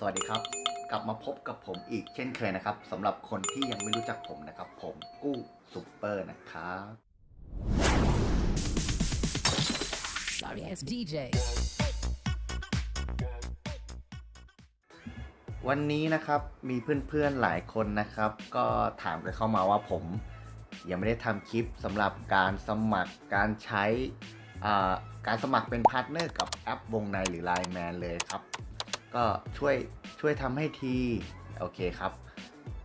สวัสดีครับ กลับมาพบกับผมอีกเช่นเคยนะครับสำหรับคนที่ยังไม่รู้จักผมนะครับ ผมกู้ซุปเปอร์นะครับ Sorry ass DJ. วันนี้นะครับมีเพื่อนๆหลายคนนะครับ ก็ถามกันเข้ามาว่าผม ยังไม่ได้ทำคลิปสำหรับการสมัครการใช้อ่าการสมัครเป็นพาร์ทเนอร์กับแอปวงในหรือ Line Man เลยครับ ก็ช่วยช่วยทำให้ทีโอเคครับ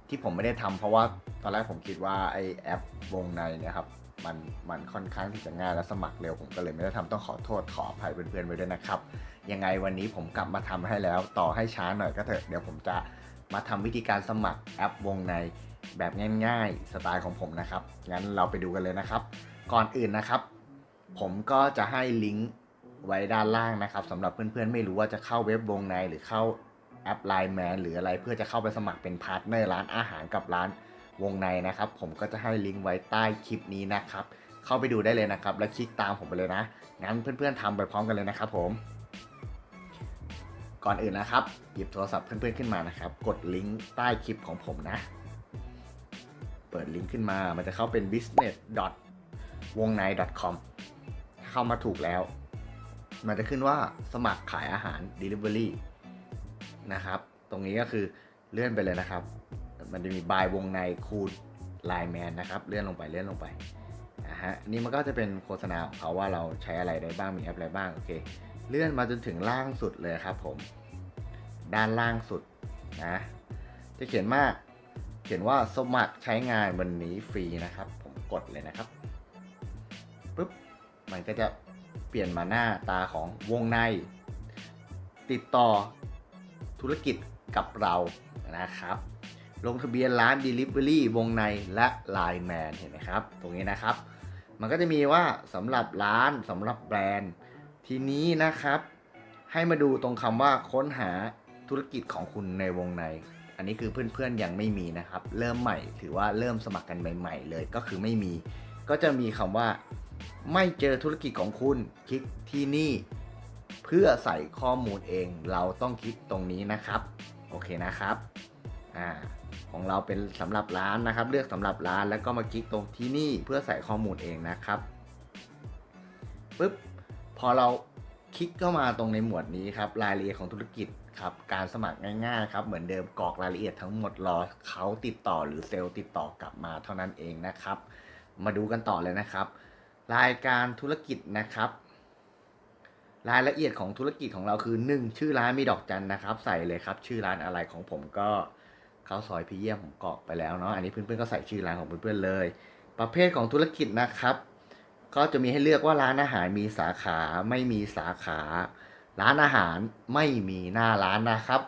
ที่ผมไม่ได้ทำเพราะว่าตอนแรกผมคิดว่าไอแอปวงในเนี่ยครับมันมันค่อนข้างที่จะง่ายและสมัครเร็วผมก็เลยไม่ได้ทำต้องขอโทษขออภัยเพื่อนๆไว้ด้วยนะครับ ยังไงวันนี้ผมกลับมาทำให้แล้วต่อให้ช้าหน่อยก็เถอะเดี๋ยวผมจะมาทำวิธีการสมัครแอปวงในแบบง่ายๆสไตล์ของผมนะครับ งั้นเราไปดูกันเลยนะครับ ก่อนอื่นนะครับ ผมก็จะให้ลิงก์ ไว้ด้านล่างนะครับสำหรับเพื่อนๆ ไม่รู้ว่าจะเข้าเว็บวงในหรือเข้าแอป Line Man หรืออะไรเพื่อจะเข้าไปสมัครเป็นพาร์ทเนอร์ร้านอาหารกับร้านวงในนะครับ ผมก็จะให้ลิงก์ไว้ใต้คลิปนี้นะครับ เข้าไปดูได้เลยนะครับ แล้วคลิกตามผมไปเลยนะ งั้นเพื่อนๆทำไปพร้อมกันเลยนะครับ ผม ก่อนอื่นนะครับ หยิบโทรศัพท์เพื่อนๆขึ้นมานะครับ กดลิงก์ใต้คลิปของผมนะ เปิดลิงก์ขึ้นมา มันจะเข้าเป็น business w o n g n a i com เข้ามาถูกแล้ว มันจะขึ้นว่าสมัครขายอาหาร Delivery นะครับ ตรงนี้ก็คือเลื่อนไปเลยนะครับ มันจะมีบายวงในคูดไลน์แมนนะครับ เลื่อนลงไปเลื่อนลงไปนะฮะนี่มันก็จะเป็นโฆษณาของเขาว่าเราใช้อะไรได้บ้างมีแอปอะไรบ้างโอเค เลื่อนมาจนถึงล่างสุดเลยครับผม ด้านล่างสุดนะจะเขียนว่าเขียนว่าสมัครใช้งานวันนี้ฟรีนะครับ ผมกดเลยนะครับปุ๊บมันก็จะ เปลี่ยนมาหน้าตาของวงใน ติดต่อธุรกิจกับเรานะครับ ลงทะเบียนร้าน Delivery วงในและ Line Man เห็นไหมครับ ตรงนี้นะครับ มันก็จะมีว่าสำหรับร้านสำหรับแบรนด์ ทีนี้นะครับ ให้มาดูตรงคำว่าค้นหาธุรกิจของคุณในวงใน อันนี้คือเพื่อนๆยังไม่มีนะครับ เริ่มใหม่ถือว่าเริ่มสมัครกันใหม่ ๆ เลยก็คือไม่มี ก็จะมีคำว่า ไม่เจอธุรกิจของคุณคลิกที่นี่ เพื่อใส่ข้อมูลเองเราต้องคลิกตรงนี้นะครับ โอเคนะครับอ่าของเราเป็นสำหรับร้านนะครับ เลือกสำหรับร้านแล้วก็มาคลิกตรงที่นี่เพื่อใส่ข้อมูลเองนะครับปึ๊บพอเราคลิกเข้ามาตรงในหมวดนี้ครับรายละเอียดของธุรกิจครับการสมัครง่ายๆครับเหมือนเดิมกรอกรายละเอียดทั้งหมดรอเขาติดต่อหรือเซลล์ติดต่อกลับมาเท่านั้นเองนะครับ มาดูกันต่อเลยนะครับ รายการธุรกิจนะครับ รายละเอียดของธุรกิจของเราคือ1ชื่อร้านมีดอกจันนะครับ ใส่เลยครับ ชื่อร้านอะไรของผมก็ข้าวซอยพี่เยี่ยมผมกรอกไปแล้วเนาะอันนี้เพื่อนๆก็ใส่ชื่อร้านของเพื่อนๆเลย ประเภทของธุรกิจนะครับ ก็จะมีให้เลือกว่าร้านอาหารมีสาขาไม่มีสาขา ร้านอาหารไม่มีหน้าร้านนะครับ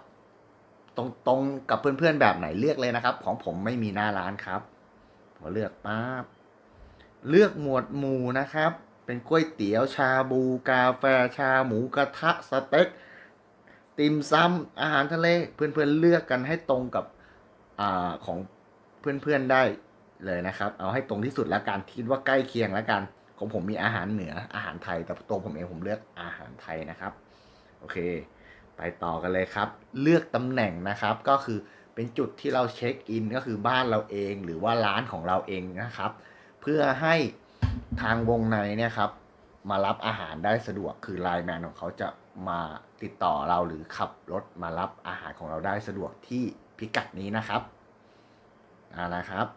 ตรงตรงกับเพื่อนๆแบบไหนเลือกเลยนะครับ ของผมไม่มีหน้าร้านครับพอเลือกปั๊บ เลือกหมวดหมู่นะครับ เป็นก๋วยเตี๋ยวชาบู กาแฟชาหมูกระทะสเต็กติมซ้ำอาหารทะเลเพื่อนๆเลือกกันให้ตรงกับอของเพื่อนๆได้เลยนะครับ เอาให้ตรงที่สุดแล้วกันคิดว่าใกล้เคียงแล้วกันของผมมีอาหารเหนืออาหารไทย แต่ตัวผมเองผมเลือกอาหารไทยนะครับ โอเค ไปต่อกันเลยครับ เลือกตำแหน่งนะครับ ก็คือเป็นจุดที่เราเช็คอินก็คือบ้านเราเอง หรือว่าร้านของเราเองนะครับ เพื่อให้ทางวงในเนี่ยครับ มารับอาหารได้สะดวกคือไลน์แมนของเขาจะมาติดต่อเราหรือขับรถมารับอาหารของเราได้สะดวกที่พิกัดนี้นะครับอ่านะครับ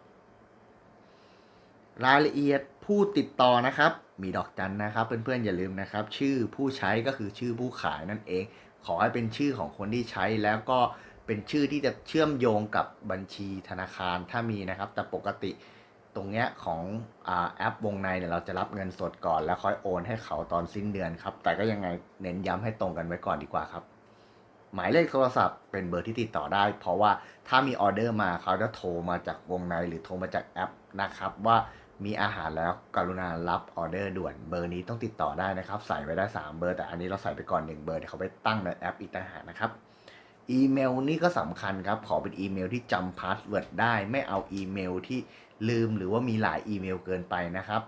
รายละเอียดผู้ติดต่อนะครับ มีดอกจันนะครับ เพื่อนๆอย่าลืมนะครับ ชื่อผู้ใช้ก็คือชื่อผู้ขายนั่นเอง ขอให้เป็นชื่อของคนที่ใช้แล้วก็เป็นชื่อที่จะเชื่อมโยงกับบัญชีธนาคารถ้ามีนะครับ แต่ปกติ ตรงเนี้ยของอแอปวงในเนี่ยเราจะรับเงินสดก่อนแล้วค่อยโอนให้เขาตอนสิ้นเดือนครับ แต่ก็ยังไงเน้นย้ำให้ตรงกันไว้ก่อนดีกว่าครับ หมายเลขโทรศัพท์เป็นเบอร์ที่ติดต่อได้ เพราะว่าถ้ามีออเดอร์มาเขาจะโทรมาจากวงในหรือโทรมาจากแอปนะครับว่ามีอาหารแล้วกรุณารับออเดอร์ด่วนเบอร์นี้ต้องติดต่อได้นะครับ ใส่ไว้ได้ 3 เบอร์ แต่อันนี้เราใส่ไปก่อน 1 เบอร์เดี๋ยวเขาไปตั้งในแอปอีกต่างหากนะครับ อีเมลนี่ก็สำคัญครับ ขอเป็นอีเมลที่จำพาสเวิร์ดได้ ไม่เอาอีเมลที่ลืมหรือว่ามีหลายอีเมลเกินไปนะครับ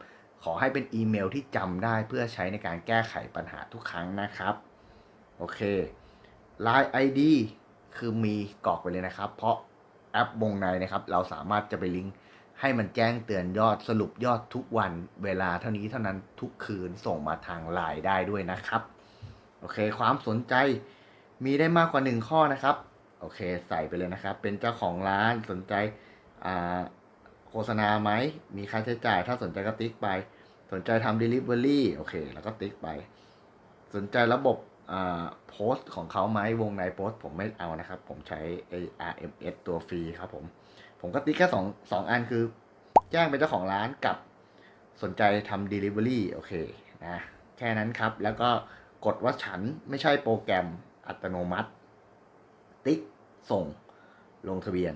ขอให้เป็นอีเมลที่จำได้เพื่อใช้ในการแก้ไขปัญหาทุกครั้งนะครับ โอเค Line ID คือมีกรอกไปเลยนะครับ เพราะแอปวงในนะครับ เราสามารถจะไปลิงก์ให้มันแจ้งเตือนยอดสรุปยอดทุกวันเวลาเท่านี้เท่านั้นทุกคืนส่งมาทางไลน์ได้ด้วยนะครับ โอเค ความสนใจ มีได้มากกว่าหนึ่งข้อนะครับ โอเค ใส่ไปเลยนะครับ เป็นเจ้าของร้านสนใจโฆษณาไหม มีค่าใช้จ่าย ถ้าสนใจก็ติ๊กไป สนใจทำ Delivery โอเค แล้วก็ติ๊กไป สนใจระบบโพสต์ของเขาไหมวงในโพสต์ผมไม่เอานะครับ ผมใช้ ARMS ตัวฟรีครับผม ผมก็ติ๊กแค่สองสองอันคือแจ้งเป็นเจ้าของร้านกับสนใจทำ Delivery โอเคนะแค่นั้นครับ แล้วก็กดว่าฉันไม่ใช่โปรแกรม อัตโนมัติ ติ๊กส่งลงทะเบียน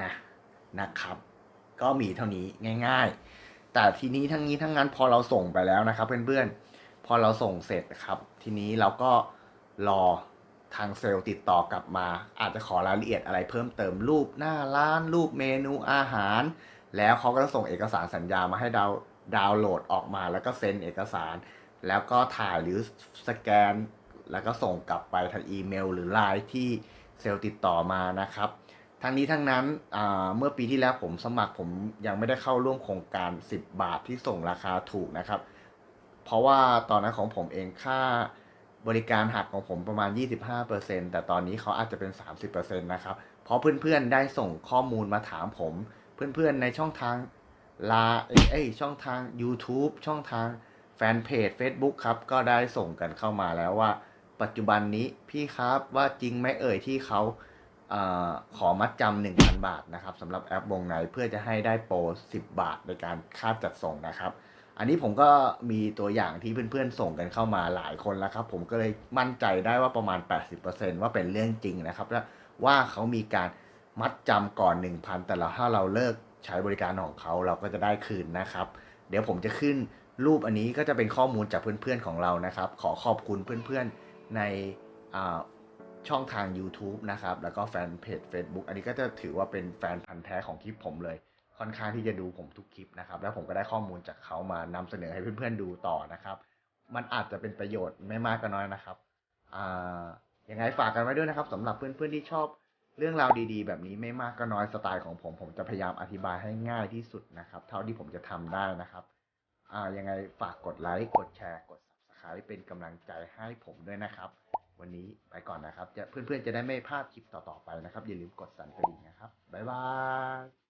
นะนะครับ ก็มีเท่านี้ง่าย ๆ แต่ทีนี้ทั้งนี้ทั้งนั้นพอเราส่งไปแล้วนะครับ เพื่อนๆพอเราส่งเสร็จครับ ทีนี้เราก็รอทางเซลล์ติดต่อกลับมา อาจจะขอรายละเอียดอะไรเพิ่มเติมรูปหน้าร้าน รูปเมนูอาหาร แล้วเขาก็จะส่งเอกสารสัญญามาให้ดาวดาวน์โหลดออกมา แล้วก็เซ็นเอกสาร แล้วก็ถ่ายหรือสแกน แล้วก็ส่งกลับไปทางอีเมล หรือไลน์ที่เซลล์ติดต่อมานะครับ ทั้งนี้ทั้งนั้นเมื่อปีที่แล้วผมสมัครผมยังไม่ได้เข้าร่วมโครงการ 10 บาทที่ส่งราคาถูกนะครับ เพราะว่าตอนนั้นของผมเองค่าบริการหักของผมประมาณ 25%แต่ตอนนี้เขาอาจจะเป็น 30%นะครับ เพราะเพื่อนๆได้ส่งข้อมูลมาถามผม เพื่อนๆในช่องทางลาเอ้ยเอ้ยช่องทาง YouTube ช่องทางแฟนเพจ Facebook ครับ ก็ได้ส่งกันเข้ามาแล้วว่า ปัจจุบันนี้พี่ครับว่าจริงไหมเอ่ยที่เขาอขอมัดจำหนึ่งพันบาทนะครับสำหรับแอปวงในเพื่อจะให้ได้โปร10บาทในการค่าจัดส่งนะครับ อันนี้ผมก็มีตัวอย่างที่เพื่อนๆส่งกันเข้ามาหลายคนแล้วครับ ผมก็เลยมั่นใจได้ว่าประมาณ 80%ว่าเป็นเรื่องจริงนะครับและว่าเขามีการมัดจำก่อน 1,000 แต่เราถ้าเราเลิกใช้บริการของเขาเราก็จะได้คืนนะครับ เดี๋ยวผมจะขึ้นรูปอันนี้ก็จะเป็นข้อมูลจากเพื่อนๆของเรานะครับ ขอขอบคุณเพื่อนๆ ในช่องทาง YouTube นะครับ แล้วก็แฟนเพจ Facebook อันนี้ก็จะถือว่าเป็นแฟนพันธ์แท้ของคลิปผมเลย ค่อนข้างที่จะดูผมทุกคลิปนะครับ แล้วผมก็ได้ข้อมูลจากเขามานำเสนอให้เพื่อนๆดูต่อนะครับ มันอาจจะเป็นประโยชน์ไม่มากก็น้อยนะครับยังไงฝากกันไว้ด้วยนะครับสำหรับเพื่อนๆที่ชอบเรื่องราวดีๆ แบบนี้ไม่มากก็น้อยสไตล์ของผมผมจะพยายามอธิบายให้ง่ายที่สุดนะครับ เท่าที่ผมจะทำได้นะครับ อ่ายังไงฝากกดไลค์กดแชร์กด เป็นกำลังใจให้ผมด้วยนะครับ วันนี้ไปก่อนนะครับ จะเพื่อนๆจะได้ไม่พลาดคลิปต่อๆไปนะครับ อย่าลืมกดสั่นกระดิ่งนะครับ บ๊ายบาย